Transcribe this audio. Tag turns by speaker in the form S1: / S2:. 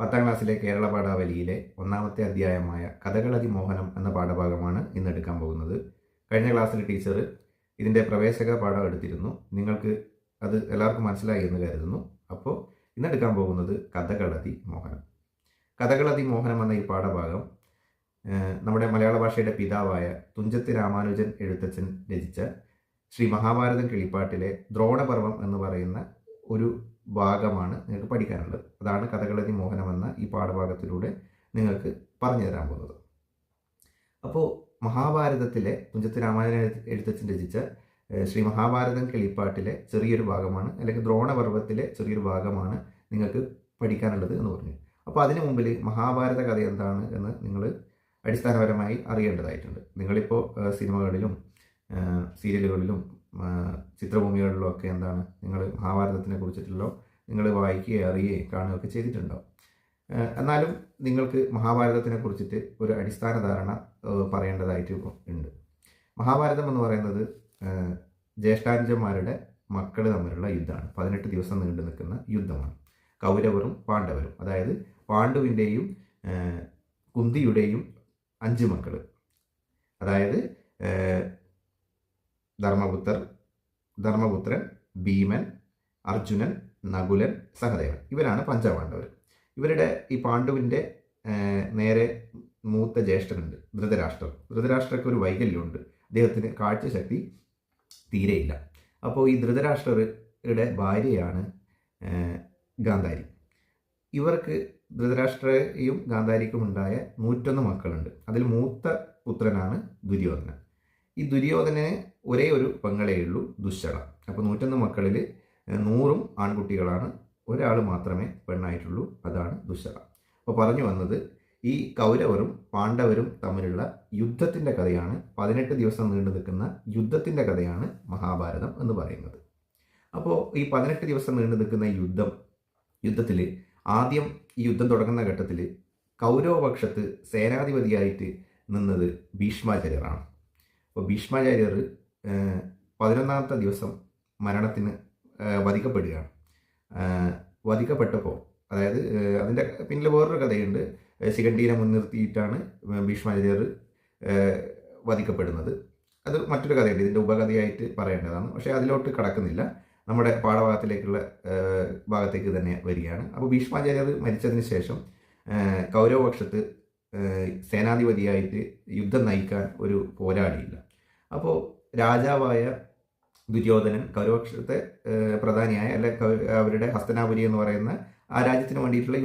S1: പത്താം ക്ലാസ്സിലെ കേരള പാഠാവലിയിലെ ഒന്നാമത്തെ അധ്യായമായ കഥകളതി മോഹനം എന്ന പാഠഭാഗമാണ് ഇന്ന് എടുക്കാൻ പോകുന്നത്. കഴിഞ്ഞ ക്ലാസ്സിൽ ടീച്ചർ ഇതിന്റെ പ്രവേശക പാഠം എടുത്തിരുന്നു. നിങ്ങൾക്ക് അത് എല്ലാവർക്കും മനസ്സിലായി എന്ന് കരുതുന്നു. അപ്പോൾ ഇന്ന് എടുക്കാൻ പോകുന്നത് കഥകളതി മോഹനം കഥകളതി മോഹനം എന്ന ഈ പാഠഭാഗം നമ്മുടെ മലയാള ഭാഷയുടെ പിതാവായ തുഞ്ചത്ത് രാമാനുജൻ എഴുത്തച്ഛൻ രചിച്ച ശ്രീ മഹാഭാരതം കിളിപ്പാട്ടിലെ ദ്രോണപർവം എന്ന് പറയുന്ന ഒരു ഭാഗമാണ് നിങ്ങൾക്ക് പഠിക്കാനുള്ളത്. അതാണ് കഥകളതി മോഹനം എന്ന ഈ പാഠഭാഗത്തിലൂടെ നിങ്ങൾക്ക് പറഞ്ഞു തരാൻ പോകുന്നത്. അപ്പോൾ മഹാഭാരതത്തിലെ തുഞ്ചത്ത് രാമായണ എഴുത്തച്ഛൻ രചിച്ച ശ്രീ മഹാഭാരതം കിളിപ്പാട്ടിലെ ചെറിയൊരു ഭാഗമാണ് അല്ലെങ്കിൽ ദ്രോണപർവത്തിലെ ചെറിയൊരു ഭാഗമാണ് നിങ്ങൾക്ക് പഠിക്കാനുള്ളത് എന്ന് പറഞ്ഞു. അപ്പോൾ അതിനു മുമ്പിൽ മഹാഭാരത കഥ എന്താണ് എന്ന് നിങ്ങൾ അടിസ്ഥാനപരമായി അറിയേണ്ടതായിട്ടുണ്ട്. നിങ്ങളിപ്പോൾ സിനിമകളിലും സീരിയലുകളിലും ചിത്രഭൂമികളിലും ഒക്കെ എന്താണ് നിങ്ങൾ മഹാഭാരതത്തിനെ കുറിച്ചിട്ടുള്ള നിങ്ങൾ വായിക്കുകയോ അറിയുകയോ കാണുകയൊക്കെ ചെയ്തിട്ടുണ്ടാവും എന്നാലും നിങ്ങൾക്ക് മഹാഭാരതത്തിനെ കുറിച്ചിട്ട് ഒരു അടിസ്ഥാന ധാരണ പറയേണ്ടതായിട്ട് ഉണ്ട്. മഹാഭാരതം എന്ന് പറയുന്നത് ജ്യേഷ്ഠാനുജന്മാരുടെ മക്കൾ തമ്മിലുള്ള യുദ്ധമാണ്. പതിനെട്ട് ദിവസം നീണ്ടു നിൽക്കുന്ന യുദ്ധമാണ്. കൗരവരും പാണ്ഡവരും അതായത് പാണ്ഡുവിന്റെയും കുന്തിയുടെയും അഞ്ച് മക്കൾ അതായത് ധർമ്മപുത്രർ ധർമ്മപുത്രൻ ഭീമൻ അർജുനൻ നകുലൻ സഹദേവൻ. ഇവരാണ് പഞ്ചപാണ്ഡവർ ഇവരുടെ ഈ പാണ്ഡുവിന്റെ നേരെ മൂത്ത ജ്യേഷ്ഠനുണ്ട് ധൃതരാഷ്ട്രർ ധൃതരാഷ്ട്രക്ക് ഒരു വൈകല്യമുണ്ട്. അദ്ദേഹത്തിന് കാഴ്ചശക്തി തീരെയില്ല. അപ്പോൾ ഈ ധൃതരാഷ്ട്രരുടെ ഭാര്യയാണ് ഗാന്ധാരി. ഇവർക്ക് ധൃതരാഷ്ട്രയും ഗാന്ധാരിക്കും ഉണ്ടായ നൂറ്റൊന്ന് മക്കളുണ്ട്. അതിൽ മൂത്ത പുത്രനാണ് ദുര്യോധനൻ. ഈ ദുര്യോധനന് ഒരേ ഒരു പെങ്ങളേ ഉള്ളൂ ദുശ്ശള അപ്പോൾ നൂറ്റൊന്ന് മക്കളിൽ നൂറും ആൺകുട്ടികളാണ്. ഒരാൾ മാത്രമേ പെണ്ണായിട്ടുള്ളൂ അതാണ് ദുശ്ശള അപ്പോൾ പറഞ്ഞു വന്നത് ഈ കൗരവരും പാണ്ഡവരും തമ്മിലുള്ള യുദ്ധത്തിന്റെ കഥയാണ് പതിനെട്ട് ദിവസം നീണ്ടു നിൽക്കുന്ന യുദ്ധത്തിന്റെ കഥയാണ് മഹാഭാരതം എന്ന് പറയുന്നത്. അപ്പോൾ ഈ പതിനെട്ട് ദിവസം നീണ്ടു നിൽക്കുന്ന യുദ്ധം യുദ്ധത്തിൽ ആദ്യം ഈ യുദ്ധം തുടങ്ങുന്ന ഘട്ടത്തിൽ കൗരവപക്ഷത്ത് സേനാധിപതിയായിട്ട് നിന്നത് ഭീഷ്മാചാര്യരാണ്. അപ്പോൾ ഭീഷ്മാചാര്യർ പതിനൊന്നാമത്തെ ദിവസം മരണത്തിന് വധിക്കപ്പെടുകയാണ്. വധിക്കപ്പെട്ടപ്പോൾ അതായത് അതിന്റെ പിന്നിൽ വേറൊരു കഥയുണ്ട്. ശിഖണ്ഡീനെ മുൻനിർത്തിയിട്ടാണ് ഭീഷ്മാചാര്യർ വധിക്കപ്പെടുന്നത്. അത് മറ്റൊരു കഥയുണ്ട്. ഇതിന്റെ ഉപകഥയായിട്ട് പറയേണ്ടതാണ്. പക്ഷേ അതിലോട്ട് കടക്കുന്നില്ല. നമ്മുടെ പാഠഭാഗത്തിലേക്കുള്ള ഭാഗത്തേക്ക് തന്നെ വരികയാണ്. അപ്പോൾ ഭീഷ്മാചാര്യർ മരിച്ചതിന് ശേഷം കൗരവപക്ഷത്ത് സേനാധിപതിയായിട്ട് യുദ്ധം നയിക്കാൻ ഒരു പോരാളിയില്ല. അപ്പോൾ രാജാവായ ദുര്യോധനൻ കൗരവക്ഷത്തെ പ്രധാനിയായ അല്ലെ അവരുടെ ഹസ്തനാപുരി എന്ന് പറയുന്ന ആ രാജ്യത്തിന് വേണ്ടിയിട്ടുള്ള